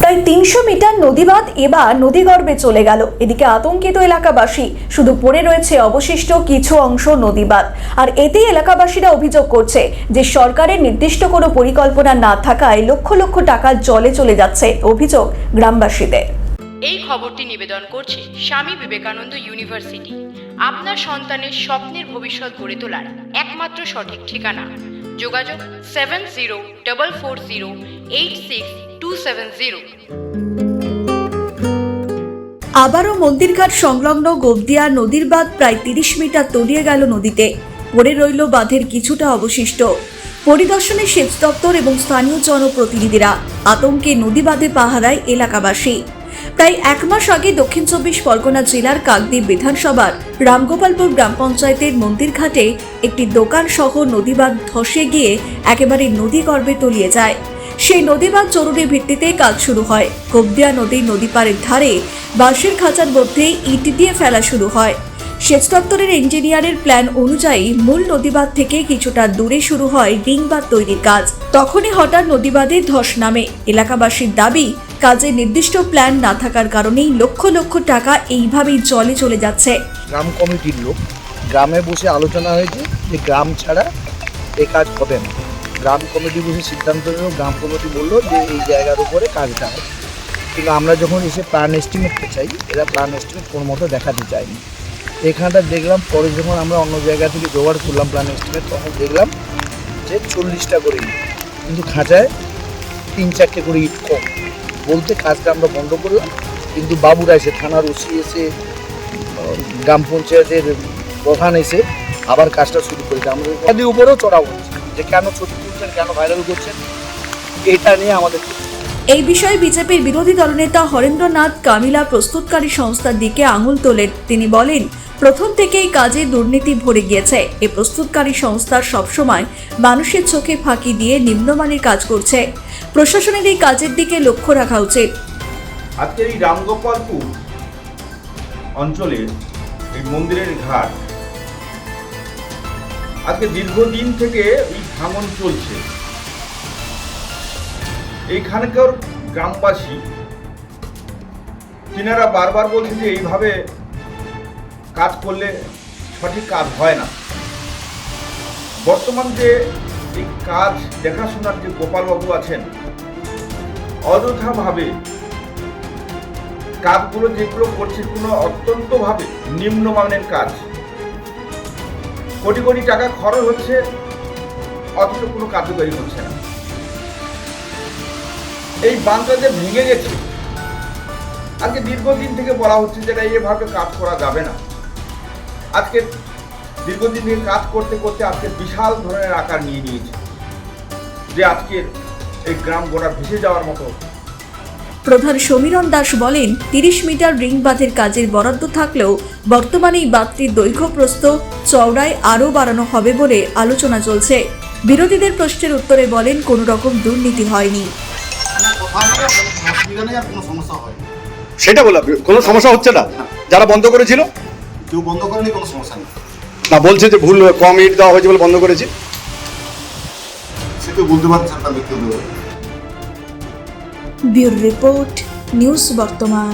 প্রায় তিনশো মিটার নদীবাঁধ এবার নদীগর্ভে চলে গেল। এদিকে আতঙ্কিত এলাকাবাসী শুধু পড়ে রয়েছে অবশিষ্ট কিছু অংশ নদীবাঁধ। আর এতেই এলাকাবাসীরা অভিযোগ করছে যে সরকারের নির্দিষ্ট কোনো পরিকল্পনা না থাকায় লক্ষ লক্ষ টাকা জলে চলে যাচ্ছে অভিযোগ গ্রামবাসীদের। এই খবরটি নিবেদন করছে স্বামী বিবেকানন্দ ইউনিভার্সিটি। আপনার সন্তানের স্বপ্নের ভবিষ্যৎ গড়ে তোলার একমাত্র সঠিক ঠিকানা। যোগাযোগ seven zero double four zero eight six two seven zero. আবারও মন্দিরঘাট সংলগ্ন গোবদিয়া নদীর বাঁধ প্রায় তিরিশ মিটার তলিয়ে গেল নদীতে। পড়ে রইল বাঁধের কিছুটা অবশিষ্ট। পরিদর্শনে সেচ দপ্তর এবং স্থানীয় জনপ্রতিনিধিরা আতঙ্কে নদী বাঁধে পাহারায় এলাকাবাসী। প্রায় এক মাস আগে দক্ষিণ চব্বিশ পরগনা জেলার কাকদ্বীপ বিধানসভার রামগোপালপুর গ্রাম পঞ্চায়েতের মন্দিরঘাটে একটি দোকান সহ নদীবাঁধ ধসে গিয়ে একেবারে নদী গর্ভে তলিয়ে যায়। সেই নদীবাঁধ জরুরি ভিত্তিতে কাজ শুরু হয়। কোবদিয়া নদীর নদী পাড়ের ধারে বাঁশের খাঁচার মধ্যে ইট দিয়ে ফেলা শুরু হয়। সেচ দপ্তরের ইঞ্জিনিয়ারের প্ল্যান অনুযায়ী মূল নদীবাঁধ থেকে কিছুটা দূরে শুরু হয় রিংবাঁধ তৈরির কাজ। তখনই হঠাৎ নদীবাঁধে ধস নামে। এলাকাবাসীর দাবি কাজের নির্দিষ্ট প্ল্যান না থাকার কারণেই লক্ষ লক্ষ টাকা এইভাবেই জলে চলে যাচ্ছে। গ্রাম কমিটির লোক গ্রামে বসে আলোচনা হয়েছে যে গ্রাম ছাড়া এই কাজ হবে না। গ্রাম কমিটি বসে সিদ্ধান্ত নিল, গ্রাম কমিটি বলল যে এই জায়গার উপরে কাজটা হবে। কিন্তু আমরা যখন এসে প্ল্যান এস্টিমেটটা চাই, এরা প্ল্যান এস্টিমেট কোনো মতো দেখাতে চায়নি। এখানটা দেখলাম, পরে যখন আমরা অন্য জায়গা থেকে জোগাড় করলাম প্ল্যান এস্টিমেট তখন দেখলাম যে চল্লিশটা করে কিন্তু খাঁচায় তিন চারটে করে ইট কম। বলতে কাজটা আমরা বন্ধ করলাম, কিন্তু বাবুরা এসে, থানার ওসি এসে, গ্রাম পঞ্চায়েতের প্রধান এসে আবার কাজটা শুরু করেছে। তাদের উপরেও চড়া হচ্ছে, যে কেন ছবি তুলছেন, কেন ভাইরাল করছেন, এটা নিয়ে আমাদের এই বিষয়ে বিজেপির বিরোধী দলনেতা হরেন্দ্রনাথ কামিলা প্রস্তুতকারী সংস্থার দিকে আঙুল তোলেন তিনি বলেন, প্রথম থেকেই কাজে দুর্নীতি ভরে গিয়েছে। এই প্রস্তুতকারী সংস্থার সবসময় মানুষের চোখে ফাঁকি দিয়ে নিম্নমানের কাজ করছে। প্রশাসনের এই কাজের দিকে লক্ষ্য রাখা উচিত। আজকের এই রামগোপালপুর অঞ্চলে এই মন্দিরের ঘাট, আজকে দীর্ঘদিন থেকে এই ভাঙন চলছে। এইখানকার গ্রামবাসী তিনারা বারবার বলছেন যে এইভাবে কাজ করলে সঠিক কাজ হয় না। বর্তমান যে এই কাজ দেখাশোনার যে গোপালবাবু আছেন, অযথাভাবে কাজগুলো যেগুলো করছে কোনো অত্যন্তভাবে নিম্নমানের কাজ। কোটি কোটি টাকা খরচ হচ্ছে, অথচ কোনো কার্যকারী হচ্ছে না। এই বাঁধটা যে ভেঙে গেছে, আজকে দীর্ঘদিন থেকে বলা হচ্ছে যে এটা এভাবে কাজ করা যাবে না। আজকে দীর্ঘদিন থেকে কাজ করতে করতে আজকে বিশাল ধরনের আকার নিয়ে নিয়েছে। যে আজকের এই গ্রাম গোড়া ভেসে যাওয়ার মতো। প্রধান সমীরণ দাস বলেন তিরিশ মিটার রিং বাঁধের কাজের বরাদ্দ থাকলেও বর্তমানে এই বাঁধটির দৈর্ঘ্য প্রস্থ চওড়ায় আরও বাড়ানো হবে বলে আলোচনা চলছে। বিরোধীদের প্রশ্নের উত্তরে বলেন কোনো রকম দুর্নীতি হয়নি। সেটা বললাম কোনো সমস্যা হচ্ছে না? যারা বন্ধ করেছিল? কেউ বন্ধ করেনি কোনো সমস্যা নেই। না বলছে যে ভুল কম ইট দেওয়া হয়েছে বলে বন্ধ করেছি। সে তো বলতে পারছেন না ব্যক্তিগত ব্যুরো রিপোর্ট নিউজ বর্তমান।